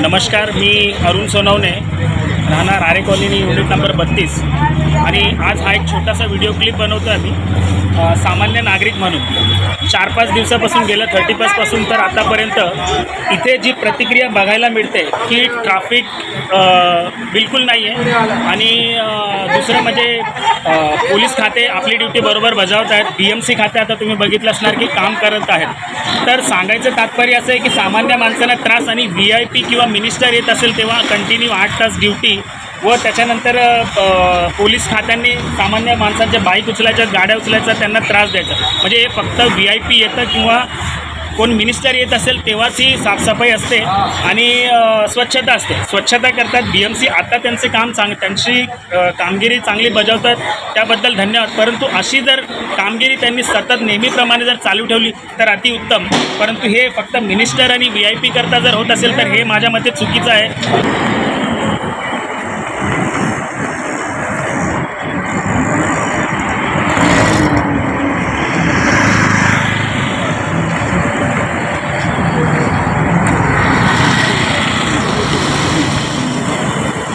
नमस्कार मी अरुण सोनवणे. राहणार आरे colony unit number बत्तीस. आणि आज हा एक छोटासा व्हिडिओ क्लिप बनवतो आम्ही. सामान्य नागरिक म्हणून. चार पाच दिवसापासून गेलं थर्टी फर्स्टपासून तर आतापर्यंत इथे जी प्रतिक्रिया बघायला मिळते की ट्राफिक बिलकुल नाही आहे आणि दुसरं म्हणजे पोलीस खाते आपली ड्युटी बरोबर बजावत आहेत बी एम सी खाते आता तुम्ही बघितलं असणार की काम करत आहेत. तर सांगायचं तात्पर्य असं आहे की सामान्य माणसांना त्रास आणि व्ही आय पी किंवा मिनिस्टर येत असेल तेव्हा कंटिन्यू आठ तास ड्युटी व त्याच्यानंतर पोलीस खात्यांनी सामान्य माणसांच्या बाईक उचलायच्या गाड्या उचलायच्या त्यांना त्रास द्यायचा. म्हणजे हे फक्त व्ही आय पी येतं किंवा कोण मिनिस्टर येत असेल तेव्हाच ही साफसफाई असते आणि स्वच्छता असते. स्वच्छता करतात बी एम सी आता त्यांचे काम चांग त्यांची कामगिरी चांगली बजावतात त्याबद्दल धन्यवाद. परंतु अशी जर कामगिरी त्यांनी सतत नेहमीप्रमाणे जर चालू ठेवली तर अतिउत्तम परंतु हे फक्त मिनिस्टर आणि व्ही आय पी करता जर होत असेल तर हे माझ्या मते चुकीचं आहे.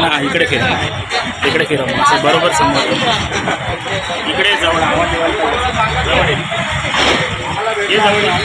ना इकडे फिरा. इकडे फिरा असं बरोबर समोर इकडे जवळ आवाज जवळ ये. जवळ